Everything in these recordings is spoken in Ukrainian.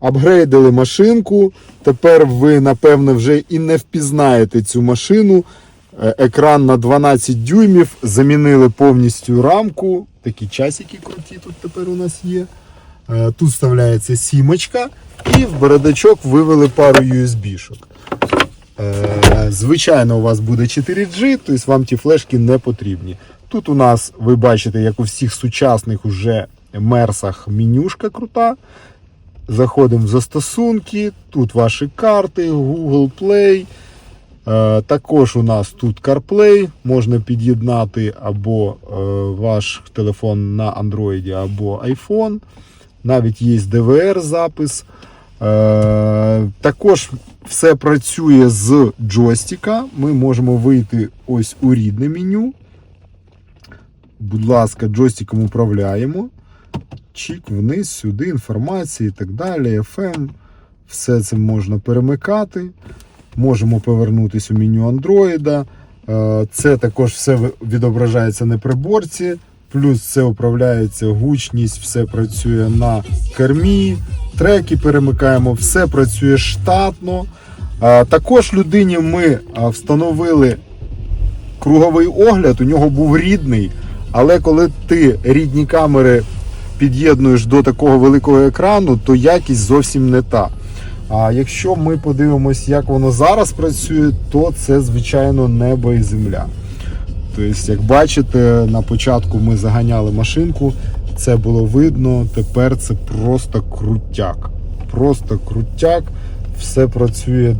апгрейдили машинку. Тепер ви, напевно, вже і не впізнаєте цю машину. Е, Екран на 12 дюймів, замінили повністю рамку. Такі часики круті тут тепер у нас є. Е, Тут вставляється сімочка, і в бардачок вивели пару USB-шок. Е, Звичайно, у вас буде 4G, тобто вам ті флешки не потрібні. Тут у нас, ви бачите, як у всіх сучасних уже мерсах менюшка крута. Заходимо в застосунки, тут ваші карти, Google Play. Е, Також у нас тут CarPlay, можна під'єднати або е, ваш телефон на Android, або iPhone. Навіть є DVR запис. Е, Також все працює з джойстика. Ми можемо вийти ось у рідне меню. Будь ласка, джойстиком управляємо. Чик вниз, сюди, інформація і так далі. FM. Все це можна перемикати. Можемо повернутися у меню Android. Е, Це також все відображається на приборці. Плюс це управляється гучність, все працює на кермі, треки перемикаємо, все працює штатно. Е, Також людині ми е, встановили круговий огляд, у нього був рідний, але коли ти рідні камери під'єднуєш до такого великого екрану, то якість зовсім не та. А якщо ми подивимось, як воно зараз працює, то це звичайно небо і земля. Тобто, як бачите, на початку ми заганяли машинку, це було видно. Тепер це просто крутяк. Просто крутяк. Все працює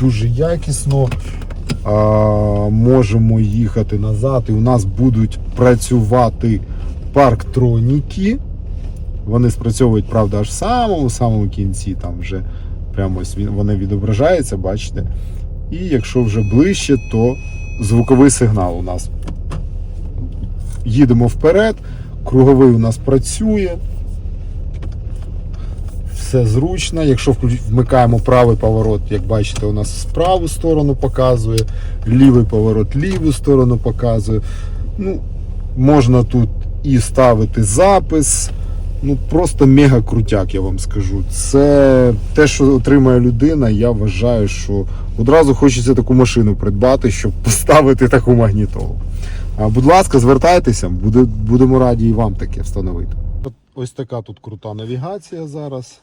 дуже якісно. А, можемо їхати назад, і у нас будуть працювати парктроніки. Вони спрацьовують, правда, аж в самому самому кінці, там вже прямо ось вони відображаються, бачите. І якщо вже ближче, то звуковий сигнал у нас. Їдемо вперед, круговий у нас працює. Все зручно. Якщо вмикаємо правий поворот, як бачите, у нас праву сторону показує, лівий поворот ліву сторону показує. Ну, можна тут і ставити запис. Ну просто мега крутяк, я вам скажу. Це те, що отримає людина. Я вважаю, що одразу хочеться таку машину придбати, щоб поставити таку магнітолу. Будь ласка, звертайтеся, буде, будемо раді і вам таке встановити. Ось така тут крута навігація зараз.